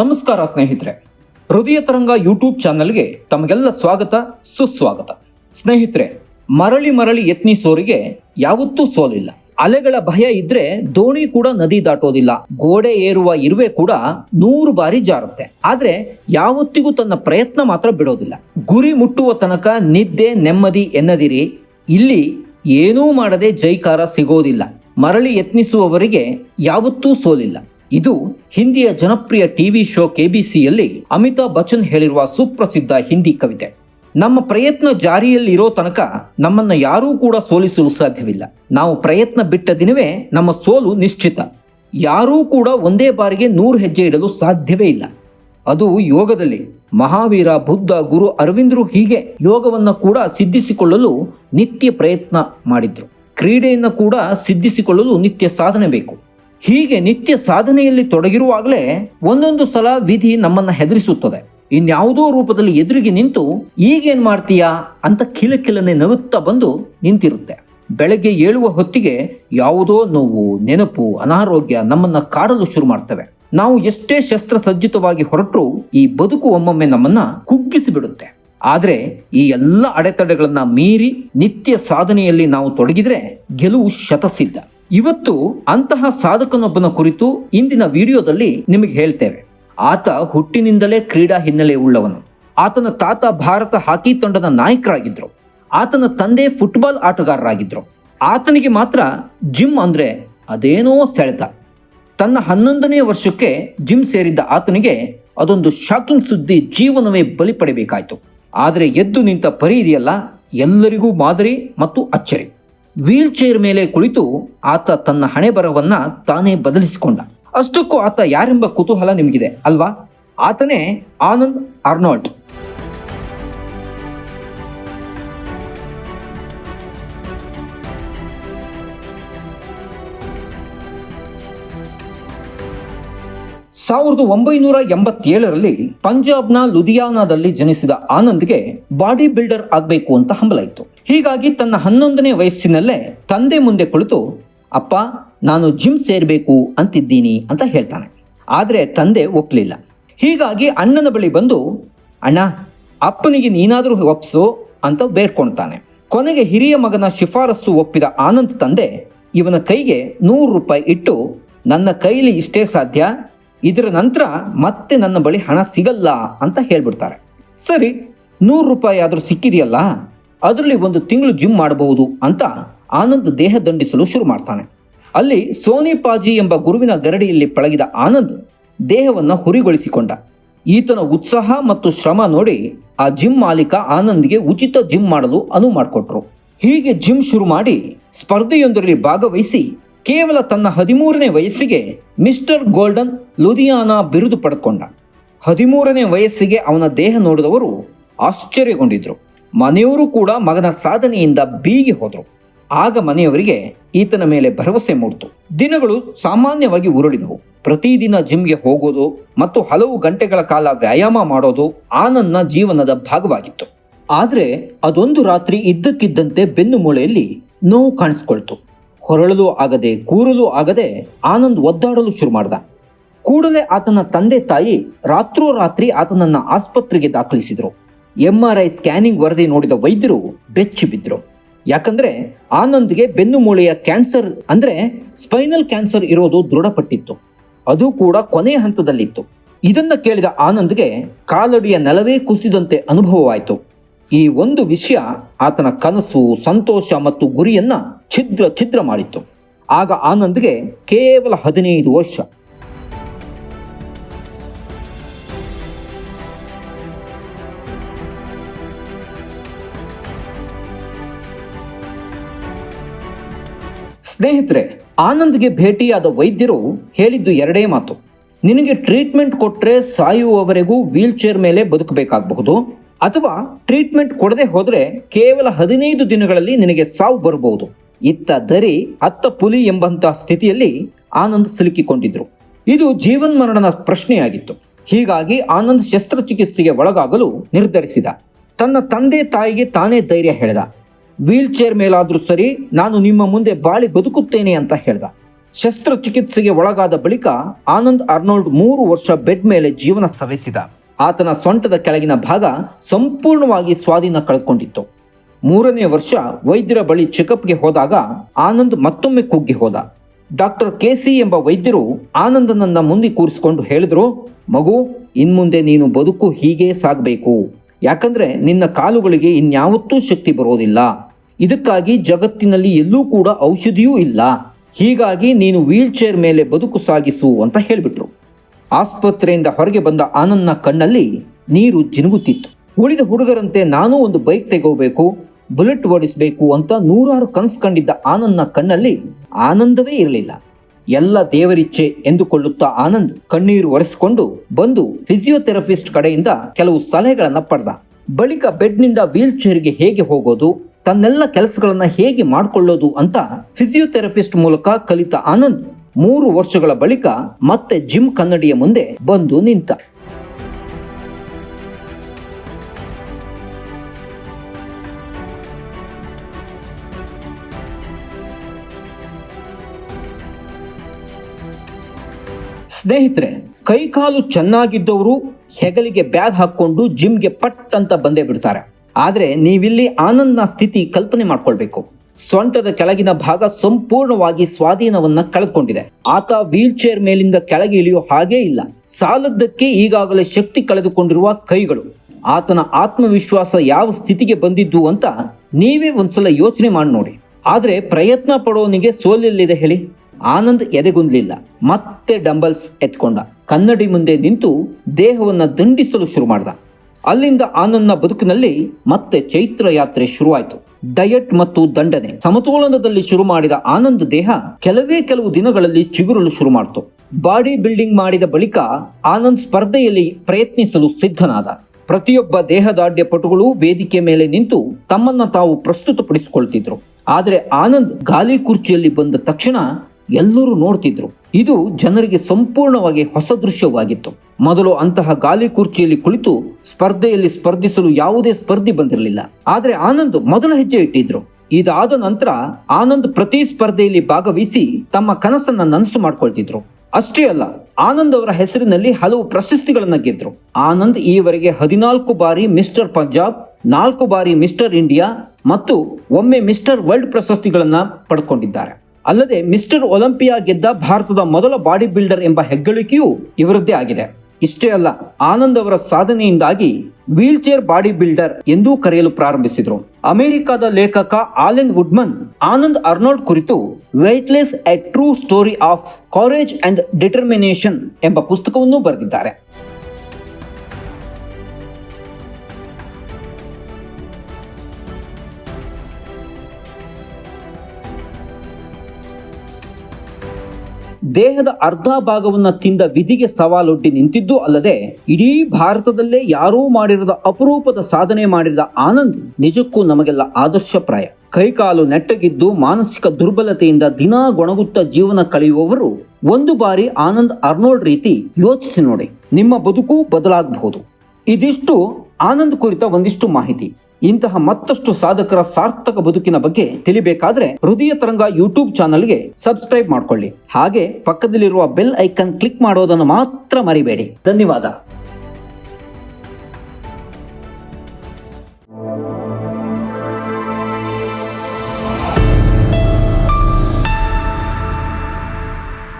ನಮಸ್ಕಾರ ಸ್ನೇಹಿತರೆ. ಹೃದಯ ತರಂಗ ಯೂಟ್ಯೂಬ್ ಚಾನಲ್ಗೆ ತಮಗೆಲ್ಲ ಸ್ವಾಗತ, ಸುಸ್ವಾಗತ. ಸ್ನೇಹಿತರೆ, ಮರಳಿ ಮರಳಿ ಯತ್ನಿಸೋರಿಗೆ ಯಾವತ್ತೂ ಸೋಲಿಲ್ಲ. ಅಲೆಗಳ ಭಯ ಇದ್ರೆ ದೋಣಿ ಕೂಡ ನದಿ ದಾಟೋದಿಲ್ಲ. ಗೋಡೆ ಏರುವ ಇರುವೆ ಕೂಡ ನೂರು ಬಾರಿ ಜಾರುತ್ತೆ. ಆದ್ರೆ ಯಾವತ್ತಿಗೂ ತನ್ನ ಪ್ರಯತ್ನ ಮಾತ್ರ ಬಿಡೋದಿಲ್ಲ. ಗುರಿ ಮುಟ್ಟುವ ತನಕ ನಿದ್ದೆ, ನೆಮ್ಮದಿ ಎನ್ನದಿರಿ. ಇಲ್ಲಿ ಏನೂ ಮಾಡದೆ ಜೈಕಾರ ಸಿಗೋದಿಲ್ಲ. ಮರಳಿ ಯತ್ನಿಸುವವರಿಗೆ ಯಾವತ್ತೂ ಸೋಲಿಲ್ಲ. ಇದು ಹಿಂದಿಯ ಜನಪ್ರಿಯ ಟಿವಿ ಶೋ ಕೆಬಿಸಿಯಲ್ಲಿ ಅಮಿತಾಬ್ ಬಚ್ಚನ್ ಹೇಳಿರುವ ಸುಪ್ರಸಿದ್ಧ ಹಿಂದಿ ಕವಿತೆ. ನಮ್ಮ ಪ್ರಯತ್ನ ಜಾರಿಯಲ್ಲಿರೋ ತನಕ ನಮ್ಮನ್ನ ಯಾರೂ ಕೂಡ ಸೋಲಿಸಲು ಸಾಧ್ಯವಿಲ್ಲ. ನಾವು ಪ್ರಯತ್ನ ಬಿಟ್ಟ ದಿನವೇ ನಮ್ಮ ಸೋಲು ನಿಶ್ಚಿತ. ಯಾರೂ ಕೂಡ ಒಂದೇ ಬಾರಿಗೆ ನೂರು ಹೆಜ್ಜೆ ಇಡಲು ಸಾಧ್ಯವೇ ಇಲ್ಲ. ಅದು ಯೋಗದಲ್ಲಿ. ಮಹಾವೀರ, ಬುದ್ಧ, ಗುರು ಅರವಿಂದರು ಹೀಗೆ ಯೋಗವನ್ನು ಕೂಡ ಸಿದ್ಧಿಸಿಕೊಳ್ಳಲು ನಿತ್ಯ ಪ್ರಯತ್ನ ಮಾಡಿದ್ರು. ಕ್ರೀಡೆಯನ್ನು ಕೂಡ ಸಿದ್ಧಿಸಿಕೊಳ್ಳಲು ನಿತ್ಯ ಸಾಧನೆ ಬೇಕು. ಹೀಗೆ ನಿತ್ಯ ಸಾಧನೆಯಲ್ಲಿ ತೊಡಗಿರುವಾಗಲೇ ಒಂದೊಂದು ಸಲ ವಿಧಿ ನಮ್ಮನ್ನ ಹೆದರಿಸುತ್ತದೆ. ಇನ್ಯಾವುದೋ ರೂಪದಲ್ಲಿ ಎದುರಿಗೆ ನಿಂತು ಈಗೇನು ಮಾಡ್ತೀಯಾ ಅಂತ ಕಿಲಕಿಲನೆ ನಗುತ್ತಾ ಬಂದು ನಿಂತಿರುತ್ತೆ. ಬೆಳಗ್ಗೆ ಏಳುವ ಹೊತ್ತಿಗೆ ಯಾವುದೋ ನೋವು, ನೆನಪು, ಅನಾರೋಗ್ಯ ನಮ್ಮನ್ನ ಕಾಡಲು ಶುರು ಮಾಡ್ತವೆ. ನಾವು ಎಷ್ಟೇ ಶಸ್ತ್ರಸಜ್ಜಿತವಾಗಿ ಹೊರಟರೂ ಈ ಬದುಕು ಒಮ್ಮೊಮ್ಮೆ ನಮ್ಮನ್ನ ಕುಗ್ಗಿಸಿಬಿಡುತ್ತೆ ಆದರೆ ಆದ್ರೆ ಈ ಎಲ್ಲ ಅಡೆತಡೆಗಳನ್ನು ಮೀರಿ ನಿತ್ಯ ಸಾಧನೆಯಲ್ಲಿ ನಾವು ತೊಡಗಿದರೆ ಗೆಲುವು ಶತಸಿದ್ಧ. ಇವತ್ತು ಅಂತಹ ಸಾಧಕನೊಬ್ಬನ ಕುರಿತು ಇಂದಿನ ವಿಡಿಯೋದಲ್ಲಿ ನಿಮಗೆ ಹೇಳ್ತೇವೆ. ಆತ ಹುಟ್ಟಿನಿಂದಲೇ ಕ್ರೀಡಾ ಹಿನ್ನೆಲೆ ಉಳ್ಳವನು. ಆತನ ತಾತ ಭಾರತ ಹಾಕಿ ತಂಡದ ನಾಯಕರಾಗಿದ್ದರು ಆತನ ತಂದೆ ಫುಟ್ಬಾಲ್ ಆಟಗಾರರಾಗಿದ್ದರು ಆತನಿಗೆ ಮಾತ್ರ ಜಿಮ್ ಅಂದ್ರೆ ಅದೇನೋ ಸೆಳೆತ. ತನ್ನ ಹನ್ನೊಂದನೇ ವರ್ಷಕ್ಕೆ ಜಿಮ್ ಸೇರಿದ್ದ ಆತನಿಗೆ ಅದೊಂದು ಶಾಕಿಂಗ್ ಸುದ್ದಿ ಜೀವನವೇ ಬಲಿ ಪಡಿಬೇಕಾಯ್ತು. ಆದರೆ ಎದ್ದು ನಿಂತ ಪರಿ ಇದೆಯಲ್ಲ ಎಲ್ಲರಿಗೂ ಮಾದರಿ ಮತ್ತು ಅಚ್ಚರಿ. ವೀಲ್ ಚೇರ್ ಮೇಲೆ ಕುಳಿತು ಆತ ತನ್ನ ಹಣೆ ಬರವನ್ನ ತಾನೇ ಬದಲಿಸಿಕೊಂಡ. ಅಷ್ಟಕ್ಕೂ ಆತ ಯಾರೆಂಬ ಕುತೂಹಲ ನಿಮಗಿದೆ, ಅಲ್ವಾ? ಆತನೇ ಆನಂದ್ ಆರ್ನಾಲ್ಡ್ ಸಾವಿರದ ಒಂಬೈನೂರ ಎಂಬತ್ತೇಳರಲ್ಲಿ ಪಂಜಾಬ್ನ ಲುಧಿಯಾನಾದಲ್ಲಿ ಜನಿಸಿದ ಆನಂದ್ಗೆ ಬಾಡಿ ಬಿಲ್ಡರ್ ಆಗಬೇಕು ಅಂತ ಹಂಬಲ ಇತ್ತು ಹೀಗಾಗಿ ತನ್ನ ಹನ್ನೊಂದನೇ ವಯಸ್ಸಿನಲ್ಲೇ ತಂದೆ ಮುಂದೆ ಕುಳಿತು, ಅಪ್ಪ, ನಾನು ಜಿಮ್ ಸೇರಬೇಕು ಅಂತಿದ್ದೀನಿ ಅಂತ ಹೇಳ್ತಾನೆ. ಆದರೆ ತಂದೆ ಒಪ್ಪಲಿಲ್ಲ ಹೀಗಾಗಿ ಅಣ್ಣನ ಬಳಿ ಬಂದು, ಅಣ್ಣ, ಅಪ್ಪನಿಗೆ ನೀನಾದರೂ ಒಪ್ಸು ಅಂತ ಬೇಡ್ಕೊಳ್ತಾನೆ ಕೊನೆಗೆ ಹಿರಿಯ ಮಗನ ಶಿಫಾರಸ್ಸು ಒಪ್ಪಿದ ಆನಂದ್ ತಂದೆ, ಇವನ ಕೈಗೆ ನೂರು ರೂಪಾಯಿ ಇಟ್ಟು ನನ್ನ ಕೈಲಿ ಇಷ್ಟೇ ಸಾಧ್ಯ ಇದರ ನಂತರ ಮತ್ತೆ ನನ್ನ ಬಳಿ ಹಣ ಸಿಗಲ್ಲ ಅಂತ ಹೇಳ್ಬಿಡ್ತಾರೆ. ಸರಿ, ನೂರು ರೂಪಾಯಿ ಆದರೂ ಸಿಕ್ಕಿದೆಯಲ್ಲ, ಅದರಲ್ಲಿ ಒಂದು ತಿಂಗಳು ಜಿಮ್ ಮಾಡಬಹುದು ಅಂತ ಆನಂದ್ ದೇಹ ದಂಡಿಸಲು ಶುರು ಮಾಡ್ತಾನೆ. ಅಲ್ಲಿ ಸೋನಿ ಪಾಜಿ ಎಂಬ ಗುರುವಿನ ಗರಡಿಯಲ್ಲಿ ಪಳಗಿದ ಆನಂದ್ ದೇಹವನ್ನು ಹುರಿಗೊಳಿಸಿಕೊಂಡ. ಈತನ ಉತ್ಸಾಹ ಮತ್ತು ಶ್ರಮ ನೋಡಿ ಆ ಜಿಮ್ ಮಾಲೀಕ ಆನಂದ್ಗೆ ಉಚಿತ ಜಿಮ್ ಮಾಡಲು ಅನುವು ಮಾಡಿಕೊಟ್ರು. ಹೀಗೆ ಜಿಮ್ ಶುರು ಮಾಡಿ ಸ್ಪರ್ಧೆಯೊಂದರಲ್ಲಿ ಭಾಗವಹಿಸಿ ಕೇವಲ ತನ್ನ ಹದಿಮೂರನೇ ವಯಸ್ಸಿಗೆ ಮಿಸ್ಟರ್ ಗೋಲ್ಡನ್ ಲುಧಿಯಾನಾ ಬಿರುದು ಪಡೆದುಕೊಂಡ ಹದಿಮೂರನೇ ವಯಸ್ಸಿಗೆ ಅವನ ದೇಹ ನೋಡಿದವರು ಆಶ್ಚರ್ಯಗೊಂಡಿದ್ರು. ಮನೆಯವರು ಕೂಡ ಮಗನ ಸಾಧನೆಯಿಂದ ಬೀಗಿ ಹೋದರು. ಆಗ ಮನೆಯವರಿಗೆ ಈತನ ಮೇಲೆ ಭರವಸೆ ಮೂಡಿತು. ದಿನಗಳು ಸಾಮಾನ್ಯವಾಗಿ ಉರುಳಿದವು. ಪ್ರತಿದಿನ ಜಿಮ್ಗೆ ಹೋಗೋದು ಮತ್ತು ಹಲವು ಗಂಟೆಗಳ ಕಾಲ ವ್ಯಾಯಾಮ ಮಾಡೋದು ಆನಂದ್ನ ಜೀವನದ ಭಾಗವಾಗಿತ್ತು. ಆದರೆ ಅದೊಂದು ರಾತ್ರಿ ಇದ್ದಕ್ಕಿದ್ದಂತೆ ಬೆನ್ನು ಮೂಳೆಯಲ್ಲಿ ನೋವು ಕಾಣಿಸ್ಕೊಳ್ತು. ಹೊರಳಲು ಆಗದೆ, ಕೂರಲು ಆಗದೆ ಆನಂದ್ ಒದ್ದಾಡಲು ಶುರು ಮಾಡ್ದ. ಕೂಡಲೇ ಆತನ ತಂದೆ ತಾಯಿ ರಾತ್ರೋರಾತ್ರಿ ಆತನನ್ನ ಆಸ್ಪತ್ರೆಗೆ ದಾಖಲಿಸಿದ್ರು. ಎಂ ಆರ್ ಐ ಸ್ಕ್ಯಾನಿಂಗ್ ವರದಿ ನೋಡಿದ ವೈದ್ಯರು ಬೆಚ್ಚಿ ಬಿದ್ದರು ಯಾಕಂದ್ರೆ ಆನಂದ್ಗೆ ಬೆನ್ನು ಮೂಳೆಯ ಕ್ಯಾನ್ಸರ್ ಅಂದ್ರೆ ಸ್ಪೈನಲ್ ಕ್ಯಾನ್ಸರ್ ಇರೋದು ದೃಢಪಟ್ಟಿತ್ತು. ಅದು ಕೂಡ ಕೊನೆಯ ಹಂತದಲ್ಲಿತ್ತು. ಇದನ್ನ ಕೇಳಿದ ಆನಂದ್ಗೆ ಕಾಲಡಿಯ ನೆಲವೇ ಕುಸಿದಂತೆ ಅನುಭವವಾಯಿತು. ಈ ಒಂದು ವಿಷಯ ಆತನ ಕನಸು, ಸಂತೋಷ ಮತ್ತು ಗುರಿಯನ್ನ ಛಿದ್ರ ಛಿದ್ರ ಮಾಡಿತ್ತು. ಆಗ ಆನಂದ್ಗೆ ಕೇವಲ ಹದಿನೈದು ವರ್ಷ. ಸ್ನೇಹಿತರೆ, ಆನಂದ್ಗೆ ಭೇಟಿಯಾದ ವೈದ್ಯರು ಹೇಳಿದ್ದು ಎರಡೇ ಮಾತು. ನಿನಗೆ ಟ್ರೀಟ್ಮೆಂಟ್ ಕೊಟ್ಟರೆ ಸಾಯುವವರೆಗೂ ವೀಲ್ ಚೇರ್ ಮೇಲೆ ಬದುಕಬೇಕಾಗಬಹುದು. ಅಥವಾ ಟ್ರೀಟ್ಮೆಂಟ್ ಕೊಡದೆ ಹೋದರೆ ಕೇವಲ ಹದಿನೈದು ದಿನಗಳಲ್ಲಿ ನಿನಗೆ ಸಾವು ಬರಬಹುದು. ಇತ್ತ ದರಿ, ಅತ್ತ ಪುಲಿ ಎಂಬಂತಹ ಸ್ಥಿತಿಯಲ್ಲಿ ಆನಂದ್ ಸಿಲುಕಿಕೊಂಡಿದ್ರು. ಇದು ಜೀವನ್ ಮರಣದ ಪ್ರಶ್ನೆಯಾಗಿತ್ತು. ಹೀಗಾಗಿ ಆನಂದ್ ಶಸ್ತ್ರಚಿಕಿತ್ಸೆಗೆ ಒಳಗಾಗಲು ನಿರ್ಧರಿಸಿದ. ತನ್ನ ತಂದೆ ತಾಯಿಗೆ ತಾನೇ ಧೈರ್ಯ ಹೇಳಿದ. ವೀಲ್ ಚೇರ್ ಮೇಲಾದ್ರೂ ಸರಿ ನಾನು ನಿಮ್ಮ ಮುಂದೆ ಬಾಳಿ ಬದುಕುತ್ತೇನೆ ಅಂತ ಹೇಳ್ದ. ಶಸ್ತ್ರಚಿಕಿತ್ಸೆಗೆ ಒಳಗಾದ ಬಳಿಕ ಆನಂದ್ ಅರ್ನೋಲ್ಡ್ ಮೂರು ವರ್ಷ ಬೆಡ್ ಮೇಲೆ ಜೀವನ ಸವೆಸಿದ. ಆತನ ಸೊಂಟದ ಕೆಳಗಿನ ಭಾಗ ಸಂಪೂರ್ಣವಾಗಿ ಸ್ವಾಧೀನ ಕಳೆದುಕೊಂಡಿತ್ತು. ಮೂರನೇ ವರ್ಷ ವೈದ್ಯರ ಬಳಿ ಚೆಕಪ್ಗೆ ಹೋದಾಗ ಆನಂದ್ ಮತ್ತೊಮ್ಮೆ ಕುಗ್ಗಿ ಹೋದ. ಡಾಕ್ಟರ್ ಕೆಸಿ ಎಂಬ ವೈದ್ಯರು ಆನಂದನನ್ನ ಮುಂದೆ ಕೂರಿಸಿಕೊಂಡು ಹೇಳಿದ್ರು, ಮಗು, ಇನ್ಮುಂದೆ ನೀನು ಬದುಕು ಹೀಗೆ ಸಾಗಬೇಕು. ಯಾಕಂದ್ರೆ ನಿನ್ನ ಕಾಲುಗಳಿಗೆ ಇನ್ಯಾವತ್ತೂ ಶಕ್ತಿ ಬರೋದಿಲ್ಲ. ಇದಕ್ಕಾಗಿ ಜಗತ್ತಿನಲ್ಲಿ ಎಲ್ಲೂ ಕೂಡ ಔಷಧಿಯೂ ಇಲ್ಲ. ಹೀಗಾಗಿ ನೀನು ವೀಲ್ ಚೇರ್ ಮೇಲೆ ಬದುಕು ಸಾಗಿಸು ಅಂತ ಹೇಳಿಬಿಟ್ರು. ಆಸ್ಪತ್ರೆಯಿಂದ ಹೊರಗೆ ಬಂದ ಆನಂದ್ನ ಕಣ್ಣಲ್ಲಿ ನೀರು ಜಿನುಗುತ್ತಿತ್ತು. ಉಳಿದ ಹುಡುಗರಂತೆ ನಾನೂ ಒಂದು ಬೈಕ್ ತೆಗೋಬೇಕು ಬುಲೆಟ್ ಓಡಿಸಬೇಕು ಅಂತ ನೂರಾರು ಕನಸು ಕಂಡಿದ್ದ ಆನಂದ್ನ ಕಣ್ಣಲ್ಲಿ ಆನಂದವೇ ಇರಲಿಲ್ಲ. ಎಲ್ಲ ದೇವರಿಚ್ಛೆ ಎಂದುಕೊಳ್ಳುತ್ತಾ ಆನಂದ್ ಕಣ್ಣೀರು ಒರೆಸಿಕೊಂಡು ಬಂದು ಫಿಸಿಯೋಥೆರಪಿಸ್ಟ್ ಕಡೆಯಿಂದ ಕೆಲವು ಸಲಹೆಗಳನ್ನು ಪಡೆದ. ಬಳಿಕ ಬೆಡ್ನಿಂದ ವೀಲ್ ಚೇರ್ಗೆ ಹೇಗೆ ಹೋಗೋದು, ತನ್ನೆಲ್ಲ ಕೆಲಸಗಳನ್ನು ಹೇಗೆ ಮಾಡಿಕೊಳ್ಳೋದು ಅಂತ ಫಿಸಿಯೋಥೆರಪಿಸ್ಟ್ ಮೂಲಕ ಕಲಿತ ಆನಂದ್ ಮೂರು ವರ್ಷಗಳ ಬಳಿಕ ಮತ್ತೆ ಜಿಮ್ ಕನ್ನಡಿಯ ಮುಂದೆ ಬಂದು ನಿಂತ. ಸ್ನೇಹಿತರೆ, ಕೈಕಾಲು ಚೆನ್ನಾಗಿದ್ದವರು ಹೆಗಲಿಗೆ ಬ್ಯಾಗ್ ಹಾಕೊಂಡು ಜಿಮ್ಗೆ ಪಟ್ ಅಂತ ಬಂದೇ ಬಿಡ್ತಾರೆ. ಆದರೆ ನೀವಿಲ್ಲಿ ಆನಂದ್ನ ಸ್ಥಿತಿ ಕಲ್ಪನೆ ಮಾಡ್ಕೊಳ್ಬೇಕು. ಸೊಂಟದ ಕೆಳಗಿನ ಭಾಗ ಸಂಪೂರ್ಣವಾಗಿ ಸ್ವಾಧೀನವನ್ನ ಕಳೆದುಕೊಂಡಿದೆ. ಆತ ವೀಲ್ ಚೇರ್ ಮೇಲಿಂದ ಕೆಳಗೆ ಇಳಿಯೋ ಹಾಗೇ ಇಲ್ಲ. ಸಾಲದ್ದಕ್ಕೆ ಈಗಾಗಲೇ ಶಕ್ತಿ ಕಳೆದುಕೊಂಡಿರುವ ಕೈಗಳು. ಆತನ ಆತ್ಮವಿಶ್ವಾಸ ಯಾವ ಸ್ಥಿತಿಗೆ ಬಂದಿದ್ದು ಅಂತ ನೀವೇ ಒಂದ್ಸಲ ಯೋಚನೆ ಮಾಡಿ ನೋಡಿ. ಆದ್ರೆ ಪ್ರಯತ್ನ ಪಡೋನಿಗೆ ಸೋಲೆಲ್ಲಿದೆ ಹೇಳಿ. ಆನಂದ್ ಎದೆಗುಂದಲಿಲ್ಲ. ಮತ್ತೆ ಡಂಬಲ್ಸ್ ಎತ್ಕೊಂಡ. ಕನ್ನಡಿ ಮುಂದೆ ನಿಂತು ದೇಹವನ್ನ ದಂಡಿಸಲು ಶುರು ಮಾಡ್ದ. ಅಲ್ಲಿಂದ ಆನಂದ್ನ ಬದುಕಿನಲ್ಲಿ ಮತ್ತೆ ಚೈತ್ರ ಯಾತ್ರೆ ಶುರುವಾಯಿತು. ಡಯಟ್ ಮತ್ತು ದಂಡನೆ. ಸಮತೋಲನದಲ್ಲಿ ಶುರು ಮಾಡಿದ ಆನಂದ್ ದೇಹ ಕೆಲವೇ ಕೆಲವು ದಿನಗಳಲ್ಲಿ ಚಿಗುರಲು ಶುರು ಮಾಡಿತು. ಬಾಡಿ ಬಿಲ್ಡಿಂಗ್ ಮಾಡಿದ ಬಳಿಕ ಆನಂದ್ ಸ್ಪರ್ಧೆಯಲ್ಲಿ ಪ್ರಯತ್ನಿಸಲು ಸಿದ್ಧನಾದ. ಪ್ರತಿಯೊಬ್ಬ ದೇಹದಾಢ್ಯ ಪಟುಗಳು ವೇದಿಕೆ ಮೇಲೆ ನಿಂತು ತಮ್ಮನ್ನ ತಾವು ಪ್ರಸ್ತುತಪಡಿಸಿಕೊಳ್ತಿದ್ರು. ಆದರೆ ಆನಂದ್ ಗಾಲಿ ಕುರ್ಚಿಯಲ್ಲಿ ಬಂದ ತಕ್ಷಣ ಎಲ್ಲರೂ ನೋಡ್ತಿದ್ರು. ಇದು ಜನರಿಗೆ ಸಂಪೂರ್ಣವಾಗಿ ಹೊಸ ದೃಶ್ಯವಾಗಿತ್ತು. ಮೊದಲು ಅಂತಹ ಗಾಲಿ ಕುರ್ಚಿಯಲ್ಲಿ ಕುಳಿತು ಸ್ಪರ್ಧೆಯಲ್ಲಿ ಸ್ಪರ್ಧಿಸಲು ಯಾವುದೇ ಸ್ಪರ್ಧಿ ಬಂದಿರಲಿಲ್ಲ. ಆದರೆ ಆನಂದ್ ಮೊದಲ ಹೆಜ್ಜೆ ಇಟ್ಟಿದ್ರು. ಇದಾದ ನಂತರ ಆನಂದ್ ಪ್ರತಿ ಸ್ಪರ್ಧೆಯಲ್ಲಿ ಭಾಗವಹಿಸಿ ತಮ್ಮ ಕನಸನ್ನ ನನಸು ಮಾಡ್ಕೊಳ್ತಿದ್ರು. ಅಷ್ಟೇ ಅಲ್ಲ, ಆನಂದ್ ಅವರ ಹೆಸರಿನಲ್ಲಿ ಹಲವು ಪ್ರಶಸ್ತಿಗಳನ್ನ ಗೆದ್ರು. ಆನಂದ್ ಈವರೆಗೆ ಹದಿನಾಲ್ಕು ಬಾರಿ ಮಿಸ್ಟರ್ ಪಂಜಾಬ್, ನಾಲ್ಕು ಬಾರಿ ಮಿಸ್ಟರ್ ಇಂಡಿಯಾ ಮತ್ತು ಒಮ್ಮೆ ಮಿಸ್ಟರ್ ವರ್ಲ್ಡ್ ಪ್ರಶಸ್ತಿಗಳನ್ನ ಪಡ್ಕೊಂಡಿದ್ದಾರೆ. ಅಲ್ಲದೆ ಮಿಸ್ಟರ್ ಒಲಿಂಪಿಯಾ ಗೆದ್ದ ಭಾರತದ ಮೊದಲ ಬಾಡಿ ಬಿಲ್ಡರ್ ಎಂಬ ಹೆಗ್ಗಳಿಕೆಯೂ ಇವರದ್ದೇ ಆಗಿದೆ. ಇಷ್ಟೇ ಅಲ್ಲ, ಆನಂದ್ ಅವರ ಸಾಧನೆಯಿಂದಾಗಿ ವೀಲ್ ಚೇರ್ ಬಾಡಿ ಬಿಲ್ಡರ್ ಎಂದೂ ಕರೆಯಲು ಪ್ರಾರಂಭಿಸಿದರು. ಅಮೆರಿಕದ ಲೇಖಕ ಆಲೆನ್ ವುಡ್ಮನ್, ಆನಂದ್ ಅರ್ನೋಲ್ಡ್ ಕುರಿತು weightless a true story of courage and determination ಎಂಬ ಪುಸ್ತಕವನ್ನು ಬರೆದಿದ್ದಾರೆ. ದೇಹದ ಅರ್ಧ ಭಾಗವನ್ನು ತಿಂದ ವಿಧಿಗೆ ಸವಾಲೊಡ್ಡಿ ನಿಂತಿದ್ದು ಅಲ್ಲದೆ ಇಡೀ ಭಾರತದಲ್ಲೇ ಯಾರೂ ಮಾಡಿರದ ಅಪರೂಪದ ಸಾಧನೆ ಮಾಡಿದ ಆನಂದ್ ನಿಜಕ್ಕೂ ನಮಗೆಲ್ಲ ಆದರ್ಶಪ್ರಾಯ. ಕೈಕಾಲು ನೆಟ್ಟಗಿದ್ದು ಮಾನಸಿಕ ದುರ್ಬಲತೆಯಿಂದ ದಿನಾ ಗೊಣಗುತ್ತಾ ಜೀವನ ಕಳೆಯುವವರು ಒಂದು ಬಾರಿ ಆನಂದ್ ಅರ್ನೋಲ್ಡ್ ರೀತಿ ಯೋಚಿಸಿ ನೋಡಿ. ನಿಮ್ಮ ಬದುಕು ಬದಲಾಗಬಹುದು. ಇದಿಷ್ಟು ಆನಂದ್ ಕುರಿತ ಒಂದಿಷ್ಟು ಮಾಹಿತಿ. ಇಂತಹ ಮತ್ತಷ್ಟು ಸಾಧಕರ ಸಾರ್ಥಕ ಬದುಕಿನ ಬಗ್ಗೆ ತಿಳಿಬೇಕಾದ್ರೆ ಹೃದಯ ತರಂಗ ಯೂಟ್ಯೂಬ್ ಚಾನಲ್ಗೆ ಸಬ್ಸ್ಕ್ರೈಬ್ ಮಾಡ್ಕೊಳ್ಳಿ. ಹಾಗೆ ಪಕ್ಕದಲ್ಲಿರುವ ಬೆಲ್ ಐಕನ್ ಕ್ಲಿಕ್ ಮಾಡೋದನ್ನು ಮಾತ್ರ ಮರಿಬೇಡಿ. ಧನ್ಯವಾದ.